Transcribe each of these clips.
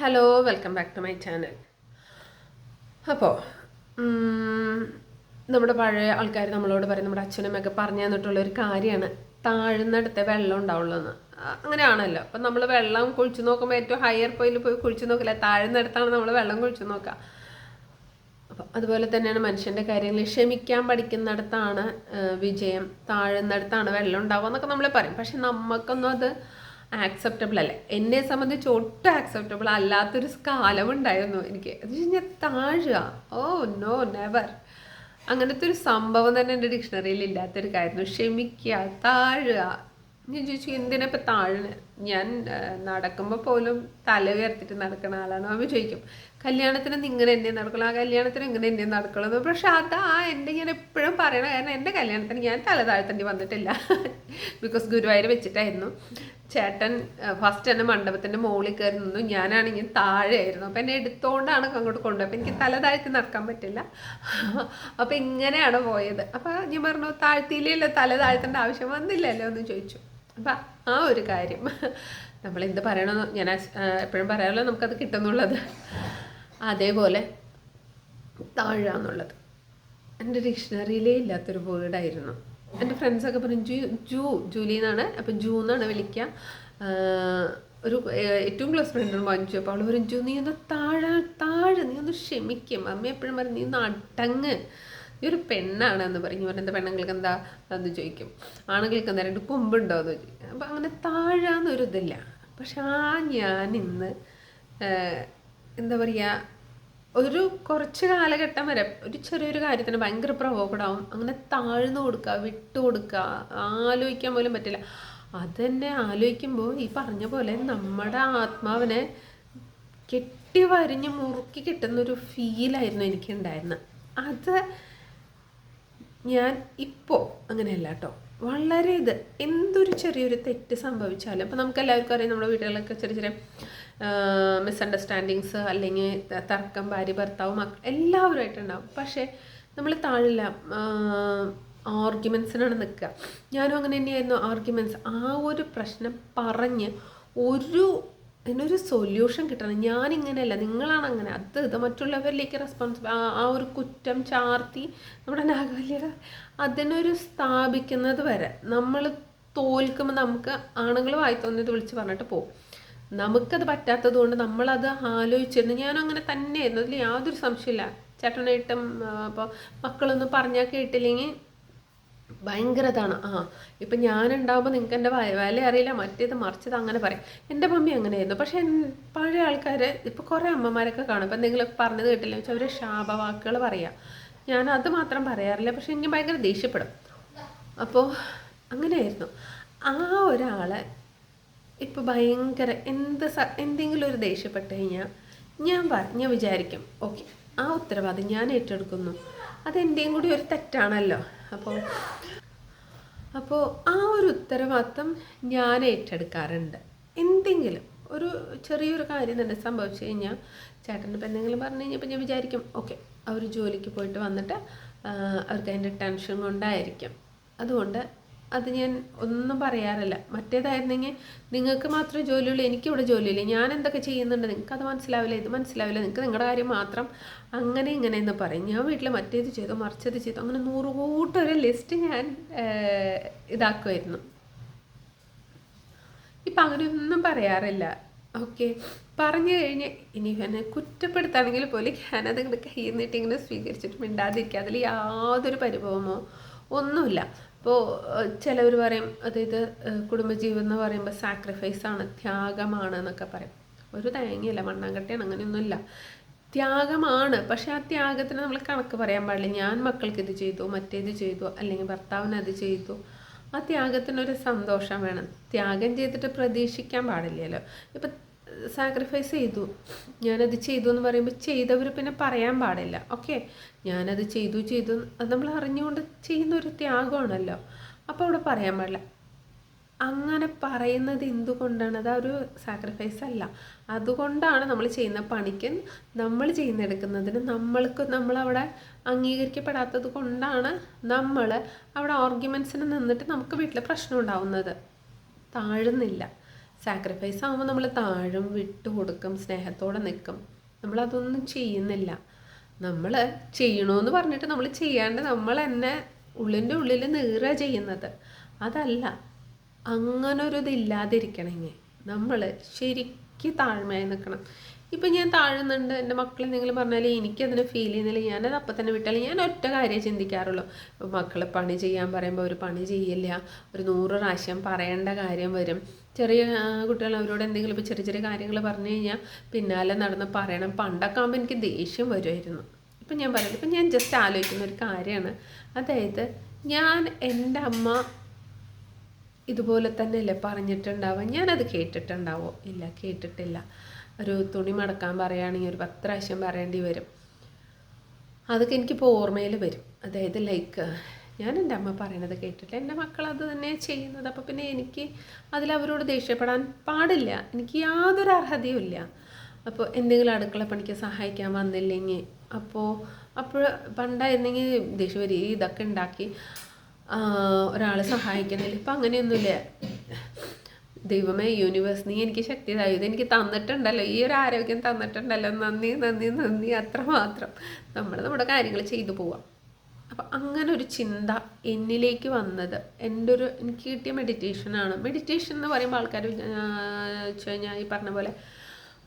Hello welcome back to my channel അപ്പോൾ നമ്മുടെ പഴയ ആൾക്കാർ നമ്മളോട് പറയും നമ്മുടെ അച്ഛനും അച്ഛനമ്മയൊക്കെ പറഞ്ഞു തന്നിട്ടുള്ള ഒരു കാര്യമാണ്. താഴ്ന്നിടത്തെ വെള്ളം ഉണ്ടാവുള്ളൂ എന്ന് അങ്ങനെയാണല്ലോ. അപ്പം നമ്മൾ വെള്ളം കുഴിച്ചു നോക്കുമ്പോൾ ഏറ്റവും ഹയർ പോയിൽ പോയി കുഴിച്ചു നോക്കില്ല താഴ്ന്നിടത്താണ് നമ്മൾ വെള്ളം കുഴിച്ചു നോക്കുക അപ്പം അതുപോലെ തന്നെയാണ് മനുഷ്യന്റെ കാര്യങ്ങൾ ക്ഷമിക്കാൻ പഠിക്കുന്നിടത്താണ് വിജയം. താഴ്ന്നിടത്താണ് വെള്ളം ഉണ്ടാവുക എന്നൊക്കെ നമ്മൾ പറയും. പക്ഷെ നമുക്കൊന്നും അത് ആക്സെപ്റ്റബിൾ അല്ല. എന്നെ സംബന്ധിച്ച് ഒട്ടും ആക്സെപ്റ്റബിൾ അല്ലാത്തൊരു കാലം ഉണ്ടായിരുന്നു എനിക്ക്. അത് കഴിഞ്ഞാൽ താഴുക. ഓ നോ നെവർ അങ്ങനത്തെ ഒരു സംഭവം തന്നെ എന്റെ ഡിക്ഷണറിയിൽ ഇല്ലാത്തൊരു കാര്യമായിരുന്നു. ക്ഷമിക്കുക താഴുക. ഞാൻ ചോദിച്ചു എന്തിനാ ഇപ്പം താഴെ ഞാൻ നടക്കുമ്പോൾ പോലും തല ഉയർത്തിട്ട് നടക്കുന്ന ആളാണ്. അവൻ ചോദിക്കും കല്യാണത്തിന് ഇങ്ങനെ എന്നെ നടക്കണം ആ കല്യാണത്തിന് ഇങ്ങനെ എന്നെ നടക്കണം പക്ഷെ അത് ആ എന്റെ ഞാൻ എപ്പോഴും പറയണ കാരണം എന്റെ കല്യാണത്തിന് ഞാൻ തല താഴ്ത്തേണ്ടി വന്നിട്ടില്ല. ബിക്കോസ് ഗുരുവായൂർ വെച്ചിട്ടായിരുന്നു. ചേട്ടൻ ഫസ്റ്റ് തന്നെ മണ്ഡപത്തിന്റെ മുകളിൽ കയറി നിന്നു. ഞാനാണെങ്കിൽ താഴെയായിരുന്നു. അപ്പൊ എന്നെ എടുത്തോണ്ടാണ് അങ്ങോട്ട് കൊണ്ടുപോയത്. എനിക്ക് തല താഴ്ത്തി നടക്കാൻ പറ്റില്ല. അപ്പൊ ഇങ്ങനെയാണ് പോയത്. അപ്പൊ ഞാൻ പറഞ്ഞു താഴ്ത്തിയില്ലല്ലോ തല താഴ്ത്തേണ്ട ആവശ്യം വന്നില്ലല്ലോ എന്ന് ചോദിച്ചു. അപ്പം ആ ഒരു കാര്യം. നമ്മൾ എന്ത് പറയണമെന്ന് ഞാൻ എപ്പോഴും പറയാമല്ലോ നമുക്കത് കിട്ടുന്നുള്ളത്? അതേപോലെ താഴാന്നുള്ളത്. എന്റെ ഡിക്ഷണറിയിലേ ഇല്ലാത്തൊരു വേർഡായിരുന്നു എന്റെ ഫ്രണ്ട്സൊക്കെ പറഞ്ഞു ജൂ ജൂ ജൂലി എന്നാണ്. അപ്പം ജൂ എന്നാണ് വിളിക്കുക. ഒരു ഏറ്റവും ക്ലോസ് ഫ്രണ്ടാണ് മഞ്ജു അപ്പോൾ അവൾ പറയും ജൂ നീ ഒന്ന് താഴെ താഴെ നീ ഒന്ന് ക്ഷമിക്കും. അമ്മ എപ്പോഴും പറയും നീ ഒന്ന് അടങ്ങ്. നീ ഒരു പെണ്ണാണ് എന്ന് പറഞ്ഞു പറഞ്ഞു എന്താ പെണ്ണുങ്ങൾക്ക് എന്താ? എന്ന് ചോദിക്കും. ആണുങ്ങൾക്ക് എന്താ? രണ്ട് കൊമ്പുണ്ടോ? എന്ന് ചോദിക്കും. അപ്പം അങ്ങനെ താഴാന്നൊരു ഇതില്ല പക്ഷെ ആ ഞാൻ ഇന്ന് എന്താ പറയുക ഒരു കുറച്ച് കാലഘട്ടം വരെ ഒരു ചെറിയൊരു കാര്യത്തിന് ഭയങ്കര പ്രവോക്കഡാവും അങ്ങനെ താഴ്ന്നു കൊടുക്കുക വിട്ടു കൊടുക്കുക ആലോചിക്കാൻ പോലും പറ്റില്ല. അതെന്നെ ആലോചിക്കുമ്പോൾ ഈ പറഞ്ഞ പോലെ നമ്മുടെ ആത്മാവിനെ കെട്ടി വരിഞ്ഞ് മുറുക്കി കിട്ടുന്ന ഒരു ഫീലായിരുന്നു എനിക്ക് ഉണ്ടായിരുന്നത് അത് ഞാൻ ഇപ്പോൾ അങ്ങനെയല്ല കേട്ടോ വളരെ ഇത് എന്തൊരു ചെറിയൊരു തെറ്റ് സംഭവിച്ചാലും ഇപ്പം നമുക്ക് എല്ലാവർക്കും അറിയാം നമ്മുടെ വീടുകളിലൊക്കെ ചെറിയ ചെറിയ മിസ്അണ്ടർസ്റ്റാൻഡിങ്സ് അല്ലെങ്കിൽ തർക്കം ഭാര്യ ഭർത്താവ് മക്കൾ എല്ലാവരുമായിട്ടുണ്ടാവും. പക്ഷേ നമ്മൾ താഴില്ല. ആർഗ്യുമെൻസിനാണ് നിൽക്കുക ഞാനും അങ്ങനെ തന്നെയായിരുന്നു ആർഗ്യുമെന്റ്സ് ആ ഒരു പ്രശ്നം പറഞ്ഞ് ഒരു അതിനൊരു സൊല്യൂഷൻ കിട്ടണം. ഞാനിങ്ങനെയല്ല നിങ്ങളാണ് അങ്ങനെ. അത് ഇത് മറ്റുള്ളവരിലേക്ക് റെസ്പോൺസിബിൾ ആ ഒരു കുറ്റം ചാർത്തി നമ്മുടെ നാഗവല്ലിയുടെ അതിനൊരു സ്ഥാപിക്കുന്നത് വരെ നമ്മൾ തോൽക്കുമ്പോൾ നമുക്ക് ആണുങ്ങൾ വായി തോന്നിയത് വിളിച്ച് പറഞ്ഞിട്ട് പോകും നമുക്കത് പറ്റാത്തത് കൊണ്ട് നമ്മളത് ആലോചിച്ചിരുന്നു. ഞാനും അങ്ങനെ തന്നെയായിരുന്നു. അതിൽ യാതൊരു സംശയമില്ല ചേട്ടനായിട്ടും അപ്പോൾ മക്കളൊന്നും പറഞ്ഞാൽ കേട്ടില്ലെങ്കിൽ ഭയങ്കര ഇതാണ്. ആ ഇപ്പം ഞാനുണ്ടാകുമ്പോൾ നിങ്ങൾക്ക് എന്റെ വില അറിയില്ല. മറ്റേത് മറിച്ചത് അങ്ങനെ പറയും. എന്റെ മമ്മി അങ്ങനെയായിരുന്നു. പക്ഷേ പഴയ ആൾക്കാർ ഇപ്പോൾ കുറേ അമ്മമാരൊക്കെ കാണും. ഇപ്പം നിങ്ങളൊക്കെ പറഞ്ഞത് കേട്ടില്ല? വെച്ചാൽ അവർ ശാപവാക്കുകൾ പറയാം. ഞാൻ അത് മാത്രം പറയാറില്ല. പക്ഷെ എനിക്ക് ഭയങ്കര ദേഷ്യപ്പെടും. അപ്പോൾ അങ്ങനെയായിരുന്നു. ആ ഒരാളെ ഇപ്പോൾ ഭയങ്കര എന്ത് സ എന്തെങ്കിലും ഒരു ദേഷ്യപ്പെട്ട് കഴിഞ്ഞാൽ ഞാൻ ഞാൻ വിചാരിക്കും ഓക്കെ ആ ഉത്തരവാദിത്വം ഞാൻ ഏറ്റെടുക്കുന്നു. അതെന്റെയും കൂടി ഒരു തെറ്റാണല്ലോ. അപ്പോൾ അപ്പോൾ ആ ഒരു ഉത്തരവാദിത്തം ഞാൻ ഏറ്റെടുക്കാറുണ്ട്. എന്തെങ്കിലും ഒരു ചെറിയൊരു കാര്യം തന്നെ സംഭവിച്ചു കഴിഞ്ഞാൽ ചേട്ടന്റെ ഇപ്പം എന്തെങ്കിലും പറഞ്ഞു കഴിഞ്ഞപ്പോൾ ഞാൻ വിചാരിക്കും ഓക്കെ അവർ ജോലിക്ക് പോയിട്ട് വന്നിട്ട് അവർക്ക് അതിന്റെ ടെൻഷൻ കൊണ്ടായിരിക്കും. അതുകൊണ്ട് അത് ഞാൻ ഒന്നും പറയാറില്ല. മറ്റേതായിരുന്നെങ്കിൽ നിങ്ങൾക്ക് മാത്രമേ ജോലിയുള്ളൂ എനിക്കിവിടെ ജോലിയില്ല. ഞാൻ എന്തൊക്കെ ചെയ്യുന്നുണ്ട് നിങ്ങൾക്ക് അത് മനസ്സിലാവില്ല ഇത് മനസ്സിലാവില്ല നിങ്ങൾക്ക് നിങ്ങളുടെ കാര്യം മാത്രം അങ്ങനെ ഇങ്ങനെ എന്ന് പറയും. ഞാൻ വീട്ടിൽ മറ്റേത് ചെയ്തു മറിച്ചത് ചെയ്തു അങ്ങനെ നൂറുകൂട്ടൊരു ലിസ്റ്റ് ഞാൻ ഇതാക്കുമായിരുന്നു. ഇപ്പം അങ്ങനെയൊന്നും പറയാറില്ല. ഓക്കെ. പറഞ്ഞു കഴിഞ്ഞ് ഇനി എന്നെ കുറ്റപ്പെടുത്താണെങ്കിൽ പോലും ഞാനത് ഇങ്ങനെ കയ്യിൽ നിന്നിട്ട് ഇങ്ങനെ സ്വീകരിച്ചിട്ട് മിണ്ടാതിരിക്കുക. അതിൽ യാതൊരു പരിഭവമോ ഒന്നുമില്ല. ഇപ്പോൾ ചിലവർ പറയും അതായത് കുടുംബജീവിതം എന്ന് പറയുമ്പോൾ സാക്രിഫൈസ് ആണ് ത്യാഗമാണ് എന്നൊക്കെ പറയും. ഒരു തേങ്ങയില്ല മണ്ണാങ്കട്ടയാണ് അങ്ങനെയൊന്നുമില്ല. ത്യാഗമാണ് പക്ഷെ ആ ത്യാഗത്തിന് നമ്മൾ കണക്ക് പറയാൻ പാടില്ല. ഞാൻ മക്കൾക്ക് ഇത് ചെയ്തു മറ്റേത് ചെയ്തു അല്ലെങ്കിൽ ഭർത്താവിന് അത് ചെയ്തു. ആ ത്യാഗത്തിനൊരു സന്തോഷം വേണം. ത്യാഗം ചെയ്തിട്ട് പ്രതീക്ഷിക്കാൻ പാടില്ലല്ലോ. ഇപ്പം സാക്രിഫൈസ് ചെയ്തു. ഞാനത് ചെയ്തു എന്ന് പറയുമ്പോൾ ചെയ്തവർ പിന്നെ പറയാൻ പാടില്ല. ഓക്കെ ഞാനത് ചെയ്തു ചെയ്തു. അത് നമ്മൾ അറിഞ്ഞുകൊണ്ട് ചെയ്യുന്ന ഒരു ത്യാഗമാണല്ലോ. അപ്പോൾ അവിടെ പറയാൻ പാടില്ല. അങ്ങനെ പറയുന്നത് എന്തുകൊണ്ടാണ്? അത് ഒരു സാക്രിഫൈസ് അല്ല. അതുകൊണ്ടാണ് നമ്മൾ ചെയ്യുന്ന പണിക്ക് നമ്മൾ ചെയ്യുന്നെടുക്കുന്നതിന് നമ്മൾക്ക് നമ്മളവിടെ അംഗീകരിക്കപ്പെടാത്തത് കൊണ്ടാണ് നമ്മൾ അവിടെ ആർഗ്യുമെൻസിന് നിന്നിട്ട് നമുക്ക് വീട്ടിൽ പ്രശ്നം ഉണ്ടാവുന്നത്. താഴുന്നില്ല. സാക്രിഫൈസ് ആകുമ്പോൾ നമ്മൾ താഴും വിട്ടു കൊടുക്കും സ്നേഹത്തോടെ നിൽക്കും. നമ്മളതൊന്നും ചെയ്യുന്നില്ല. നമ്മൾ ചെയ്യണമെന്ന് പറഞ്ഞിട്ട് നമ്മൾ ചെയ്യാണ്ട് നമ്മൾ തന്നെ ഉള്ളിന്റെ ഉള്ളിൽ നീറ ചെയ്യുന്നത്. അതല്ല അങ്ങനൊരു ഇതില്ലാതിരിക്കണമെങ്കിൽ നമ്മൾ ശരിക്കും താഴ്മയായി നിൽക്കണം. ഇപ്പം ഞാൻ താഴുന്നുണ്ട്. എന്റെ മക്കൾ എന്തെങ്കിലും പറഞ്ഞാൽ എനിക്കതിനെ ഫീൽ ചെയ്യുന്നില്ല. ഞാനത് അപ്പം തന്നെ വിട്ടാൽ ഞാൻ ഒറ്റ കാര്യം ചിന്തിക്കാറുള്ളൂ. മക്കൾ പണി ചെയ്യാൻ പറയുമ്പോൾ ഒരു പണി ചെയ്യില്ല. ഒരു നൂറ് പ്രാവശ്യം പറയേണ്ട കാര്യം വരും. ചെറിയ കുട്ടികൾ അവരോട് എന്തെങ്കിലും ഇപ്പോൾ ചെറിയ ചെറിയ കാര്യങ്ങൾ പറഞ്ഞു കഴിഞ്ഞാൽ പിന്നാലെ നടന്ന് പറയണം. പണ്ടൊക്കെ ആകുമ്പോൾ എനിക്ക് ദേഷ്യം വരുമായിരുന്നു ഇപ്പം ഞാൻ പറയുന്നത് ഇപ്പം ഞാൻ ജസ്റ്റ് ആലോചിക്കുന്ന ഒരു കാര്യമാണ് അതായത് ഞാൻ എന്റെ അമ്മ ഇതുപോലെ തന്നെയല്ലേ പറഞ്ഞിട്ടുണ്ടാവുക? ഞാനത് കേട്ടിട്ടുണ്ടാവോ? ഇല്ല കേട്ടിട്ടില്ല. ഒരു തുണി മടക്കാൻ പറയുകയാണെങ്കിൽ ഒരു പത്ത് പ്രാവശ്യം പറയേണ്ടി വരും. അതൊക്കെ എനിക്കിപ്പോൾ ഓർമ്മയിൽ വരും. അതായത് ലൈക്ക് ഞാൻ എന്റെ അമ്മ പറയണത് കേട്ടിട്ട് എന്റെ മക്കൾ അത് തന്നെ ചെയ്യുന്നത്. അപ്പോൾ പിന്നെ എനിക്ക് അതിൽ അവരോട് ദേഷ്യപ്പെടാൻ പാടില്ല. എനിക്ക് യാതൊരു അർഹതയും ഇല്ല. അപ്പോൾ എന്തെങ്കിലും അടുക്കള പണിക്ക് സഹായിക്കാൻ വന്നില്ലെങ്കിൽ അപ്പോൾ അപ്പോൾ പണ്ടായിരുന്നെങ്കിൽ ദേഷ്യം വരും ഇതൊക്കെ ഉണ്ടാക്കി ഒരാൾ സഹായിക്കണില്ല ഇപ്പം അങ്ങനെയൊന്നുമില്ല. ദൈവമേ യൂണിവേഴ്സ് നീ എനിക്ക് ശക്തി തായത് എനിക്ക് തന്നിട്ടുണ്ടല്ലോ. ഈ ഒരു ആരോഗ്യം തന്നിട്ടുണ്ടല്ലോ. നന്ദി നന്ദി നന്ദി. അത്രമാത്രം നമ്മൾ നമ്മുടെ കാര്യങ്ങൾ ചെയ്തു പോവാം. അപ്പം അങ്ങനെ ഒരു ചിന്ത എന്നിലേക്ക് വന്നത് എന്റെ ഒരു എനിക്ക് കിട്ടിയ മെഡിറ്റേഷനാണ് മെഡിറ്റേഷൻ എന്ന് പറയുമ്പോൾ ആൾക്കാർ വെച്ച് കഴിഞ്ഞാൽ ഈ പറഞ്ഞ പോലെ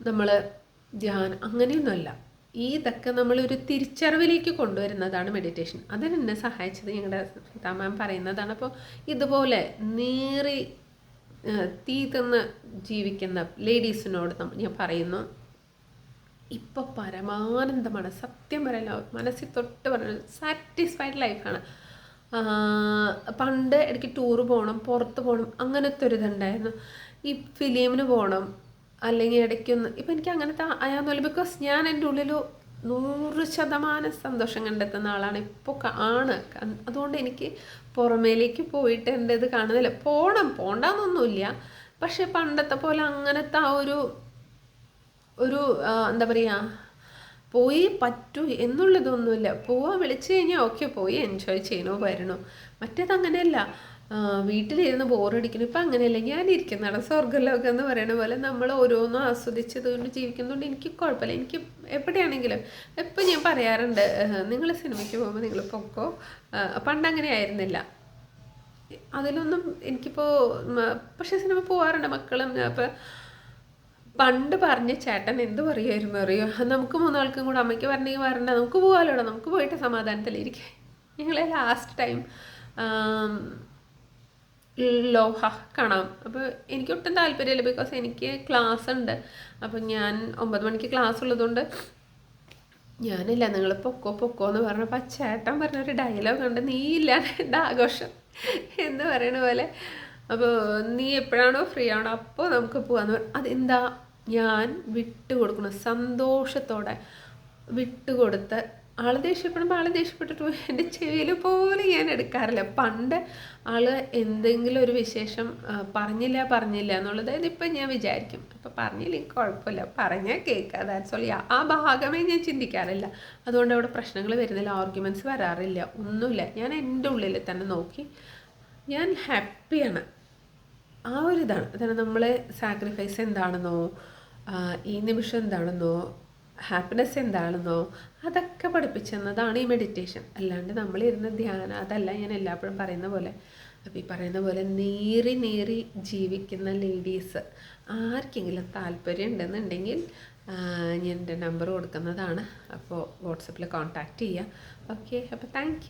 നമ്മൾ ധ്യാനം അങ്ങനെയൊന്നുമല്ല. ഈ ഇതൊക്കെ നമ്മളൊരു തിരിച്ചറിവിലേക്ക് കൊണ്ടുവരുന്നതാണ് മെഡിറ്റേഷൻ അതിനെന്നെ സഹായിച്ചത് ഞങ്ങളുടെ സീതാമാം പറയുന്നതാണ്. അപ്പോൾ ഇതുപോലെ നീറി തീ തിന്ന് ജീവിക്കുന്ന ലേഡീസിനോട് ഞാൻ പറയുന്നു ഇപ്പം പരമാനന്ദമാണ്. സത്യം പറയല മനസ്സിൽ തൊട്ട് പറഞ്ഞു സാറ്റിസ്ഫൈഡ് ലൈഫാണ് പണ്ട് ഇടയ്ക്ക് ടൂറ് പോകണം പുറത്ത് പോകണം അങ്ങനത്തെ ഒരു ഇതുണ്ടായിരുന്നു. ഈ ഫിലിമിന് പോകണം അല്ലെങ്കിൽ ഇടയ്ക്കൊന്ന് ഇപ്പം എനിക്ക് അങ്ങനത്തെ ആയാന്നല്ല ബിക്കോസ് ഞാൻ എന്റെ ഉള്ളിൽ നൂറ് ശതമാനം സന്തോഷം കണ്ടെത്തുന്ന ആളാണ് ഇപ്പോൾ ആണ്. അതുകൊണ്ട് എനിക്ക് പുറമേലേക്ക് പോയിട്ട് എന്റെ ഇത് കാണുന്നില്ല. പോകണം പോണ്ടെന്നൊന്നുമില്ല. പക്ഷെ പണ്ടത്തെ പോലെ അങ്ങനത്തെ ആ ഒരു ഒരു എന്താ പറയുക പോയി പറ്റൂ എന്നുള്ളതൊന്നുമില്ല. പോവാൻ വിളിച്ചു കഴിഞ്ഞാൽ ഓക്കെ പോയി എൻജോയ് ചെയ്യണോ വരണോ. മറ്റേത് അങ്ങനെയല്ല വീട്ടിലിരുന്ന് ബോറടിക്കുന്നു. ഇപ്പം അങ്ങനെയല്ല ഞാൻ ഇരിക്കുന്നതാണ്. സ്വർഗലോകം എന്ന് പറയുന്ന പോലെ നമ്മൾ ഓരോന്നും ആസ്വദിച്ചതുകൊണ്ട് ജീവിക്കുന്നതുകൊണ്ട് എനിക്ക് കുഴപ്പമില്ല. എനിക്ക് എവിടെയാണെങ്കിലും എപ്പോൾ ഞാൻ പറയാറുണ്ട് നിങ്ങൾ സിനിമയ്ക്ക് പോകുമ്പോൾ നിങ്ങൾ പൊക്കോ. പണ്ട് അങ്ങനെ ആയിരുന്നില്ല. അതിലൊന്നും എനിക്കിപ്പോൾ പക്ഷേ സിനിമ പോകാറുണ്ട് മക്കളും. അപ്പോൾ പണ്ട് പറഞ്ഞ ചേട്ടൻ എന്ത് പറയുമായിരുന്നു അറിയോ? നമുക്ക് മൂന്നാൾക്കും കൂടെ അമ്മയ്ക്ക് പറഞ്ഞെങ്കിൽ വരണ്ട നമുക്ക് പോകാലോടാ നമുക്ക് പോയിട്ട് സമാധാനത്തിലിരിക്കാം ഞങ്ങളെ ലാസ്റ്റ് ടൈം ലോഹ കാണാം. അപ്പോൾ എനിക്ക് ഒട്ടും താല്പര്യമില്ല ബിക്കോസ് എനിക്ക് ക്ലാസ് ഉണ്ട്. അപ്പം ഞാൻ ഒമ്പത് മണിക്ക് ക്ലാസ് ഉള്ളതുകൊണ്ട് ഞാനില്ല. നിങ്ങൾ പൊക്കോ പൊക്കോ എന്ന് പറഞ്ഞപ്പോൾ ആ ചേട്ടൻ പറഞ്ഞൊരു ഡയലോഗ് ഉണ്ട് നീ ഇല്ലാണ്ട് ആഘോഷം? എന്ന് പറയണ പോലെ. അപ്പോൾ നീ എപ്പോഴാണോ ഫ്രീ ആണോ അപ്പോൾ നമുക്ക് പോകാമെന്ന് പറഞ്ഞു അതെന്താ? ഞാൻ വിട്ടുകൊടുക്കണം സന്തോഷത്തോടെ വിട്ടുകൊടുത്ത് ആൾ ദേഷ്യപ്പെടുമ്പോൾ ആൾ ദേഷ്യപ്പെട്ടിട്ട് എന്റെ ചെവിയിൽ പോലും ഞാൻ എടുക്കാറില്ല. പണ്ട് ആൾ എന്തെങ്കിലും ഒരു വിശേഷം പറഞ്ഞില്ല പറഞ്ഞില്ല എന്നുള്ളത് ഇപ്പം ഞാൻ വിചാരിക്കും. അപ്പം പറഞ്ഞില്ലെങ്കിൽ കുഴപ്പമില്ല. പറഞ്ഞാൽ കേൾക്കുക ദാറ്റ്സ് ഓൾ ആ ഭാഗമേ ഞാൻ ചിന്തിക്കാറില്ല. അതുകൊണ്ട് അവിടെ പ്രശ്നങ്ങൾ വരുന്നില്ല ആർഗ്യുമെന്റ്സ് വരാറില്ല ഒന്നുമില്ല. ഞാൻ എന്റെ ഉള്ളിൽ തന്നെ നോക്കി. ഞാൻ ഹാപ്പിയാണ്. ആ ഒരു ഇതാണ്. അതാണ് നമ്മളെ സാക്രിഫൈസ് എന്താണെന്നോ ഈ നിമിഷം എന്താണെന്നോ ഹാപ്പിനെസ് എന്താണെന്നോ അതൊക്കെ പഠിപ്പിച്ചെന്നതാണ് ഈ മെഡിറ്റേഷൻ അല്ലാണ്ട് നമ്മളിരുന്ന് ധ്യാനം അതല്ല ഞാൻ എല്ലാപ്പോഴും പറയുന്ന പോലെ. അപ്പോൾ ഈ പറയുന്ന പോലെ നേറി നേറി ജീവിക്കുന്ന ലേഡീസ് ആർക്കെങ്കിലും താല്പര്യം ഉണ്ടെന്നുണ്ടെങ്കിൽ ഞാൻ എന്റെ നമ്പർ കൊടുക്കുന്നതാണ്. അപ്പോൾ വാട്സപ്പിൽ കോൺടാക്റ്റ് ചെയ്യുക ഓക്കെ അപ്പോൾ താങ്ക്